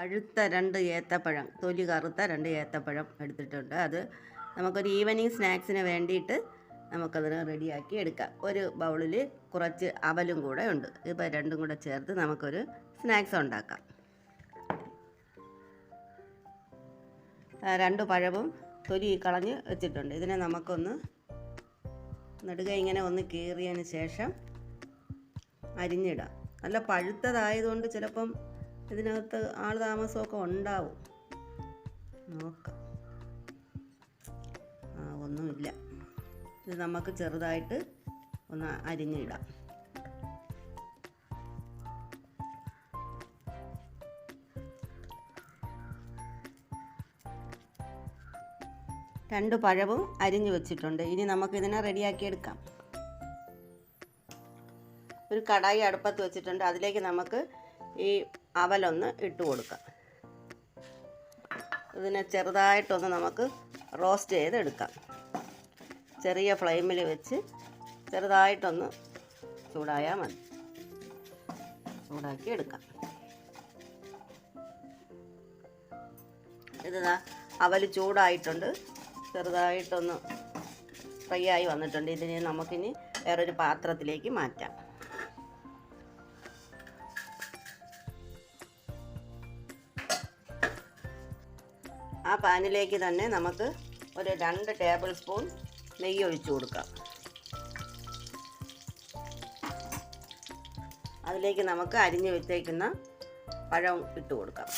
പഴുത്ത രണ്ട് ഏത്തപ്പഴം തൊലി കറുത്ത രണ്ട് ഏത്തപ്പഴം എടുത്തിട്ടുണ്ട്. അത് നമുക്കൊരു ഈവനിങ് സ്നാക്സിന് വേണ്ടിയിട്ട് നമുക്കതിന് റെഡിയാക്കി എടുക്കാം. ഒരു ബൗളിൽ കുറച്ച് അവലും കൂടെ ഉണ്ട്. ഇപ്പോൾ രണ്ടും കൂടെ ചേർത്ത് നമുക്കൊരു സ്നാക്സ് ഉണ്ടാക്കാം. രണ്ട് പഴവും തൊലി കളഞ്ഞ് വെച്ചിട്ടുണ്ട്. ഇതിനെ നമുക്കൊന്ന് നടുക ഇങ്ങനെ ഒന്ന് കീറിയതിന് ശേഷം അരിഞ്ഞിടാം. നല്ല പഴുത്തതായതുകൊണ്ട് ചിലപ്പം ഇതിനകത്ത് ആൾ താമസമൊക്കെ ഉണ്ടാവും. നോക്കാം. ആ ഒന്നുമില്ല. ഇത് നമുക്ക് ചെറുതായിട്ട് ഒന്ന് അരിഞ്ഞിടാം. രണ്ട് പഴവും അരിഞ്ഞു വെച്ചിട്ടുണ്ട്. ഇനി നമുക്കിതിനെ റെഡിയാക്കി എടുക്കാം. ഒരു കടായി അടുപ്പത്ത് വെച്ചിട്ടുണ്ട്. അതിലേക്ക് നമുക്ക് ഈ അവലൊന്ന് ഇട്ട് കൊടുക്കാം. ഇതിനെ ചെറുതായിട്ടൊന്ന് നമുക്ക് റോസ്റ്റ് ചെയ്തെടുക്കാം ചെറിയ ഫ്ലെയിമിൽ വെച്ച് ചെറുതായിട്ടൊന്ന് ചൂടായാൽ മതി. ചൂടാക്കി എടുക്കാം. ഇത് അവൽ ചൂടായിട്ടുണ്ട്. ചെറുതായിട്ടൊന്ന് ഫ്രൈ ആയി വന്നിട്ടുണ്ട്. ഇതിനെ നമുക്കിനി വേറൊരു പാത്രത്തിലേക്ക് മാറ്റാം. ആ പാനിലേക്ക് തന്നെ നമുക്ക് ഒരു രണ്ട് ടേബിൾ സ്പൂൺ നെയ്യ് ഒഴിച്ചു കൊടുക്കാം. അതിലേക്ക് നമുക്ക് അരിഞ്ഞു വെച്ചേക്കുന്ന പഴം ഇട്ട് കൊടുക്കാം.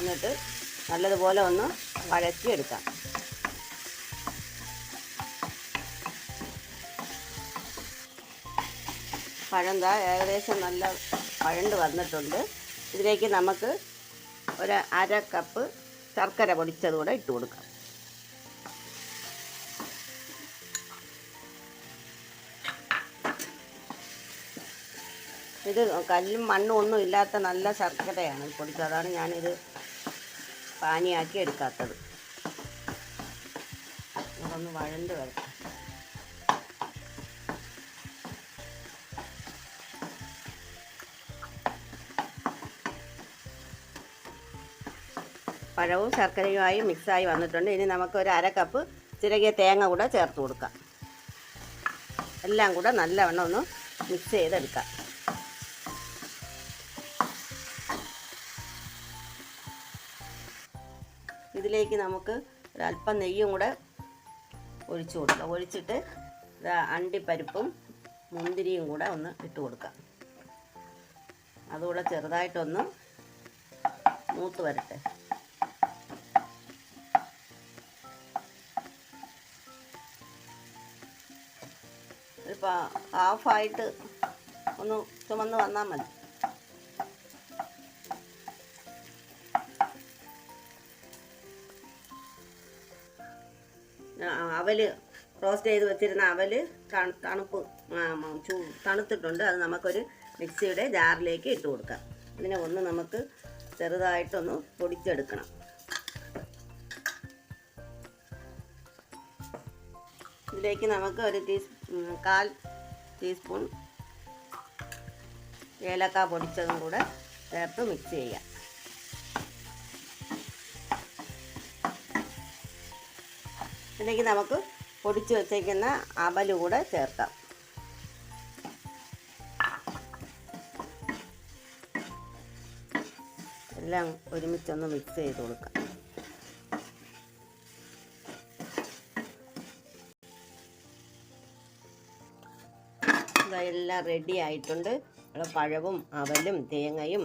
എന്നിട്ട് നല്ലതുപോലെ ഒന്ന് വഴറ്റിയെടുക്കാം. പഴം ഏകദേശം നല്ല പഴണ്ട് വന്നിട്ടുണ്ട്. ഇതിലേക്ക് നമുക്ക് ഒരു അര കപ്പ് ശർക്കര പൊടിച്ചത് കൂടെ ഇട്ട് കൊടുക്കാം. ഇത് കല്ലും മണ്ണും ഒന്നും ഇല്ലാത്ത നല്ല ശർക്കരയാണ് പൊടിച്ചത്. അതാണ് ഞാനിത് പാനിയാക്കി എടുക്കാത്തത്. അതൊന്ന് വഴണ്ട് വരട്ടെ. പഴവും ശർക്കരയുമായി മിക്സായി വന്നിട്ടുണ്ട്. ഇനി നമുക്ക് ഒരു അര കപ്പ് ചിരകിയ തേങ്ങ കൂടെ ചേർത്ത് കൊടുക്കാം. എല്ലാം കൂടെ നല്ലവണ്ണം ഒന്ന് മിക്സ് ചെയ്തെടുക്കാം. ഇതിലേക്ക് നമുക്ക് ഒരല്പം നെയ്യും കൂടെ ഒഴിച്ചു കൊടുക്കാം. ഒഴിച്ചിട്ട് അണ്ടിപ്പരിപ്പും മുന്തിരിയും കൂടെ ഒന്ന് ഇട്ട് കൊടുക്കാം. അതുകൂടെ ചെറുതായിട്ടൊന്ന് മൂത്ത് വരട്ടെ. ഇപ്പോൾ ഹാഫായിട്ട് ഒന്ന് ചുമന്ന് വന്നാൽ മതി. അവൽ റോസ്റ്റ് ചെയ്ത് വെച്ചിരുന്ന തണു തണുപ്പ് ചൂ തണുത്തിട്ടുണ്ട്. അത് നമുക്കൊരു മിക്സിയുടെ ജാറിലേക്ക് ഇട്ട് കൊടുക്കാം. ഇതിനെ ഒന്ന് നമുക്ക് ചെറുതായിട്ടൊന്ന് പൊടിച്ചെടുക്കണം. ഇതിലേക്ക് നമുക്ക് ഒരു ടീ കാൽ ടീസ്പൂൺ ഏലക്ക പൊടിച്ചതും കൂടെ ചേർത്ത് മിക്സ് ചെയ്യാം. ഇതിലേക്ക് നമുക്ക് പൊടിച്ച് വെച്ചേക്കുന്ന അവൽ കൂടെ ചേർക്കാം. എല്ലാം ഒരുമിച്ചൊന്ന് മിക്സ് ചെയ്ത് കൊടുക്കാം. ഇതെല്ലാം റെഡി ആയിട്ടുണ്ട്. പഴവും അവലും തേങ്ങയും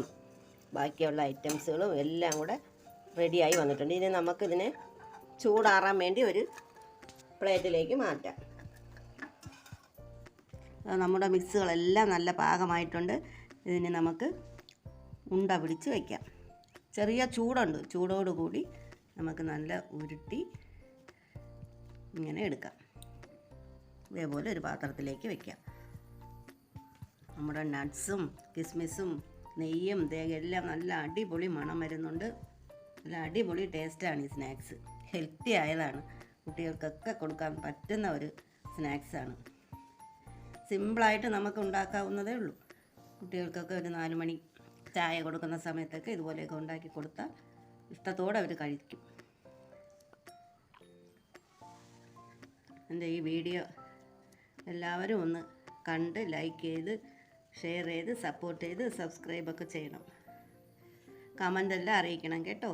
ബാക്കിയുള്ള ഐറ്റംസുകളും എല്ലാം കൂടെ റെഡിയായി വന്നിട്ടുണ്ട്. ഇനി നമുക്കിതിനെ ചൂടാറാൻ വേണ്ടി ഒരു പ്ലേറ്റിലേക്ക് മാറ്റാം. നമ്മുടെ മിക്സുകളെല്ലാം നല്ല പാകമായിട്ടുണ്ട്. ഇതിന് നമുക്ക് ഉണ്ട പിടിച്ച് വയ്ക്കാം ചെറിയ ചൂടുണ്ട്. ചൂടോടുകൂടി നമുക്ക് നല്ല ഉരുട്ടി ഇങ്ങനെ എടുക്കാം. ഇതേപോലെ ഒരു പാത്രത്തിലേക്ക് വെക്കാം. നമ്മുടെ നട്ട്സും കിസ്മിസും നെയ്യും തേങ്ങ എല്ലാം നല്ല അടിപൊളി മണം വരുന്നുണ്ട്. നല്ല അടിപൊളി ടേസ്റ്റാണ് ഈ സ്നാക്സ് ഹെൽത്തി ആയതാണ്. കുട്ടികൾക്കൊക്കെ കൊടുക്കാൻ പറ്റുന്ന ഒരു സ്നാക്സാണ് സിമ്പിളായിട്ട് നമുക്ക് ഉണ്ടാക്കാവുന്നതേ ഉള്ളൂ. കുട്ടികൾക്കൊക്കെ ഒരു നാല് മണി ചായ കൊടുക്കുന്ന സമയത്തൊക്കെ ഇതുപോലെയൊക്കെ ഉണ്ടാക്കി കൊടുത്താൽ ഇഷ്ടത്തോടെ അവർ കഴിക്കും. എന്റെ ഈ വീഡിയോ എല്ലാവരും ഒന്ന് കണ്ട് ലൈക്ക് ചെയ്ത് ഷെയർ ചെയ്ത് സപ്പോർട്ട് ചെയ്ത് സബ്സ്ക്രൈബൊക്കെ ചെയ്യണം. കമന്റ് എല്ലാം അറിയിക്കണം കേട്ടോ.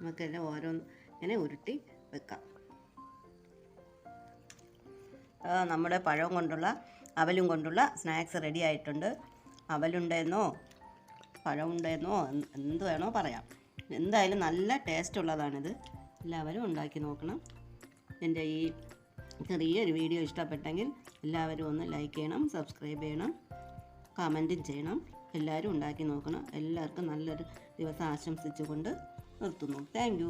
നമുക്കെല്ലാം ഓരോന്ന് ഇങ്ങനെ ഉരുട്ടി വെക്കാം. നമ്മുടെ പഴം കൊണ്ടുള്ള അവലും കൊണ്ടുള്ള സ്നാക്സ് റെഡി ആയിട്ടുണ്ട്. അവലുണ്ടെന്നോ പഴമുണ്ടെന്നോ എന്ത് വേണോ പറയാം. എന്തായാലും നല്ല ടേസ്റ്റ് ഉള്ളതാണിത്. എല്ലാവരും ഉണ്ടാക്കി നോക്കണം. എന്റെ ഈ ചെറിയൊരു വീഡിയോ ഇഷ്ടപ്പെട്ടെങ്കിൽ എല്ലാവരും ഒന്ന് ലൈക്ക് ചെയ്യണം സബ്സ്ക്രൈബ് ചെയ്യണം കമന്റും ചെയ്യണം. എല്ലാവരും ഉണ്ടാക്കി നോക്കണം. എല്ലാവർക്കും നല്ലൊരു ദിവസം ആശംസിച്ചുകൊണ്ട് നിർത്തുന്നു. താങ്ക്